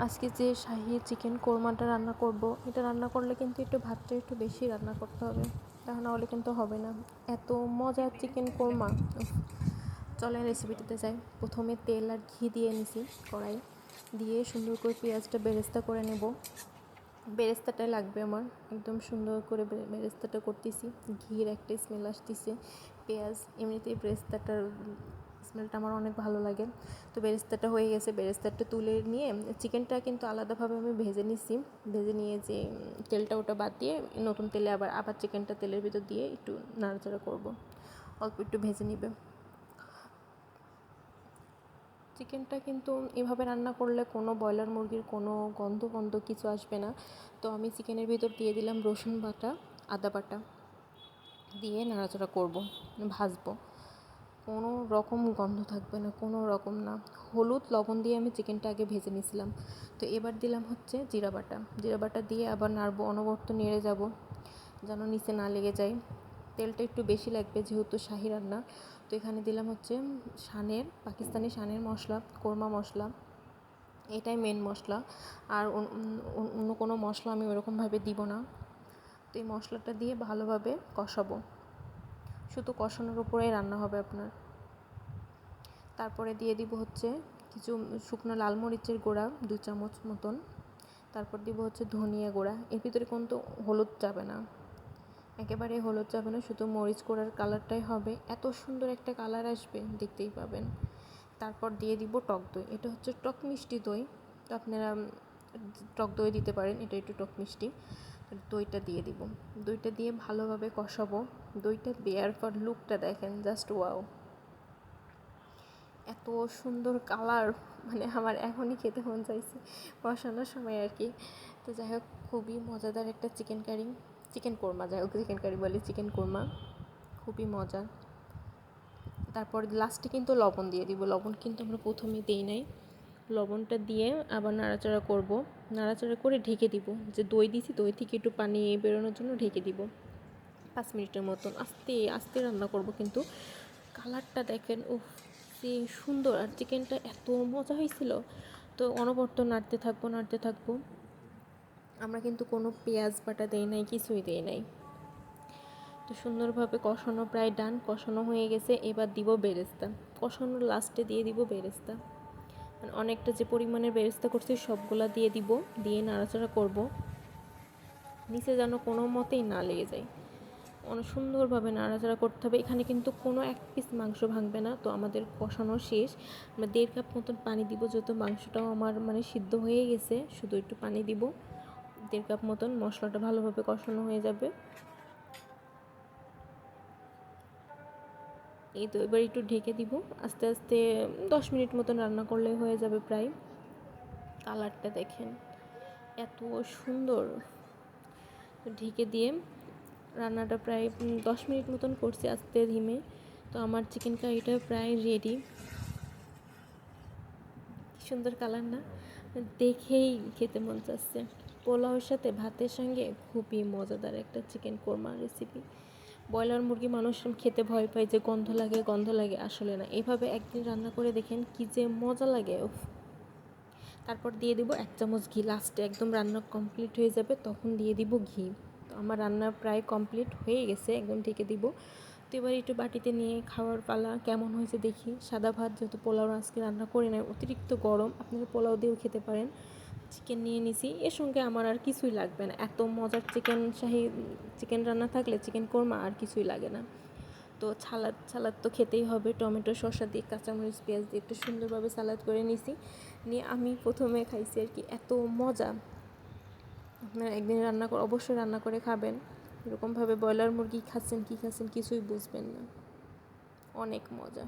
আজকে যে শাহি চিকেন কোরমাটা রান্না করব, এটা রান্না করলে কিন্তু একটু ভাতটা একটু বেশি রান্না করতে হবে। তা হলে কিন্তু হবে না। এত মজার চিকেন কোরমা। চলেন রেসিপিটিতে যাই। প্রথমে তেল আর ঘি দিয়ে নিছি কড়াই। দিয়ে সুন্দর করে পেঁয়াজটা বেরেস্তা করে নেব। বেরেস্তাটাই লাগবে আমার। একদম সুন্দর করে বেরেস্তাটা করতেছি। ঘির একটা স্মেল আসতেছে। পেঁয়াজ এমনিতেই বেরেস্তাটার স্মেলটা আমার অনেক ভালো লাগে। তো বেরেস্তাটা হয়ে গেছে, বেরেস্তাটা তুলে নিয়ে চিকেনটা কিন্তু আলাদাভাবে আমি ভেজে নিছি ভেজে নিয়ে যে তেলটা ওটা বাদ দিয়ে নতুন তেলে আবার আবার চিকেনটা তেলের ভিতর দিয়ে একটু নাড়াচাড়া করব। অল্প একটু ভেজে নিবে। চিকেনটা কিন্তু এভাবে রান্না করলে কোনো ব্রয়লার মুরগির কোনো গন্ধ গন্ধ কিছু আসবে না। তো আমি চিকেনের ভিতর দিয়ে দিলাম রসুন বাটা, আদা বাটা দিয়ে নাড়াচাড়া করব, ভাজবো। কোনো রকম গন্ধ থাকবে না, কোনো রকম না। হলুদ, লবণ দিয়ে আমি চিকেনটা আগে ভেজে নিয়েছিলাম। তো এবার দিলাম হচ্ছে জিরা বাটা। জিরা বাটা দিয়ে আবার নাড়বো, অনবর্ত নেড়ে যাব, যেন নিচে না লেগে যায়। তেলটা একটু বেশি লাগবে যেহেতু শাহি রান্না। তো এখানে দিলাম হচ্ছে শানের, পাকিস্তানি শানের মশলা, কোরমা মশলা। এটাই মেন মশলা। আর অন- অন- অন্য কোনো মশলা আমি ওরকমভাবে দিব না। তো এই মশলাটা দিয়ে ভালোভাবে কষাবো। শুধু কষানোর উপরেই রান্না হবে আপনার। তারপরে দিয়ে দিব হচ্ছে কিছু শুকনো লাল মরিচের গুঁড়া, দু চামচ মতন। তারপর দিব হচ্ছে ধনিয়া গুঁড়া। এর ভিতরে কিন্তু হলুদ যাবে না। একেবারে হলুদ যাবে না, শুধু মরিচ গুঁড়ার কালারটাই হবে। এত সুন্দর একটা কালার আসবে, দেখতেই পাবেন। তারপর দিয়ে দিব টক দই। এটা হচ্ছে টক মিষ্টি দই। তো আপনারা টক দই দিতে পারেন, এটা একটু টক মিষ্টি। দইটা দিয়ে দিব। দইটা দিয়ে ভালোভাবে কষাবো। দইটা দেওয়ার পর লুকটা দেখেন জাস্ট ওয়াও এত সুন্দর কালার মানে আমার এখনই খেতে মন চাইছে কষানোর সময় আর কি। তো যাই হোক, খুবই মজাদার একটা চিকেন কারি চিকেন কোরমা যাই হোক চিকেন কারি বলি চিকেন কোরমা খুবই মজা। তারপর লাস্টে কিন্তু লবণ দিয়ে দিব। লবণ কিন্তু আমরা প্রথমে দিই নাই। লবণটা দিয়ে আবার নাড়াচাড়া করব। নাড়াচাড়া করে ঢেকে দিব। যে দই দিছি, দই থেকে একটু পানি বেরোনোর জন্য ঢেকে দিব। পাঁচ মিনিটের মতন আস্তে আস্তে রান্না করব কিন্তু। কালারটা দেখেন, উফ, যে সুন্দর। আর চিকেনটা এত মজা হয়েছিল। তো অনবরত নাড়তে থাকব নাড়তে থাকব। আমরা কিন্তু কোনো পেঁয়াজ বাটা দেই নাই, কিছুই দেই নাই। তো সুন্দরভাবে কষানো প্রায় ডান, কষানো হয়ে গেছে। এবার দিব বেরেস্তা। কষানোর লাস্টে দিয়ে দিব বেরেস্তা। মানে অনেকটা যে পরিমাণের বেরেস্তা করছি সবগুলা দিয়ে দিব, দিয়ে নাড়াচাড়া করব। নিচে যেন কোনো মতেই না লেগে যায়। অনেক সুন্দরভাবে নাড়াচাড়া করতে হবে। এখানে কিন্তু কোনো এক পিস মাংস ভাঙবে না। তো আমাদের কষানো শেষ। আমরা দেড় কাপ মতন পানি দিব, যেহেতু মাংসটাও আমার মানে সিদ্ধ হয়ে গেছে। শুধু একটু পানি দিব। দেড় কাপ মতন মশলাটা ভালোভাবে কষানো হয়ে যাবে। এই তো, এবার একটু ঢেকে দিব। আস্তে আস্তে দশ মিনিট মতন রান্না করলে হয়ে যাবে প্রায়। কালারটা দেখেন, এত সুন্দর। ঢেকে দিয়ে রান্নাটা প্রায় দশ মিনিট মতন করছি আস্তে ধিমে। তো আমার চিকেন কারিটা প্রায় রেডি সুন্দর কালার না? দেখেই খেতে মন চাচ্ছে। পোলাওর সাথে ভাতের সঙ্গে খুবই মজাদার একটা চিকেন কোরমা রেসিপি ব্রয়লার মুরগি মানুষ খেতে ভয় পায় যে গন্ধ লাগে গন্ধ লাগে, আসলে না। এভাবে একদিন রান্না করে দেখেন কি যে মজা লাগে তারপর দিয়ে দিব এক চামচ ঘি। লাস্টে একদম রান্না কমপ্লিট হয়ে যাবে, তখন দিয়ে দিব ঘি। তো আমার রান্না প্রায় কমপ্লিট হয়ে গেছে, একদম ঢেকে দিব। তো এবার একটু বাটিতে নিয়ে খাওয়ার পালা, কেমন হয়েছে দেখি। সাদা ভাত, যেহেতু পোলাও আজকে রান্না করে নেয় অতিরিক্ত গরম, আপনারা পোলাও দিয়েও খেতে পারেন। চিকেন নিয়ে নিছি। এর সঙ্গে আমার আর কিছুই লাগবে না। এত মজার চিকেন শাহি চিকেন রান্না থাকলে চিকেন কোরমা আর কিছুই লাগে না। তো সালাদ সালাদ তো খেতেই হবে। টমেটো, শসা দিয়ে কাঁচামরিচ, পেঁয়াজ দিয়ে একটু সুন্দরভাবে সালাদ করে নিছি। নিয়ে আমি প্রথমে খাইছি আর কি এত মজা। আপনারা একদিন রান্না করে, অবশ্যই রান্না করে খাবেন। এরকমভাবে ব্রয়লার মুরগি খাচ্ছেন, কী খাচ্ছেন কিছুই বুঝবেন না। অনেক মজা।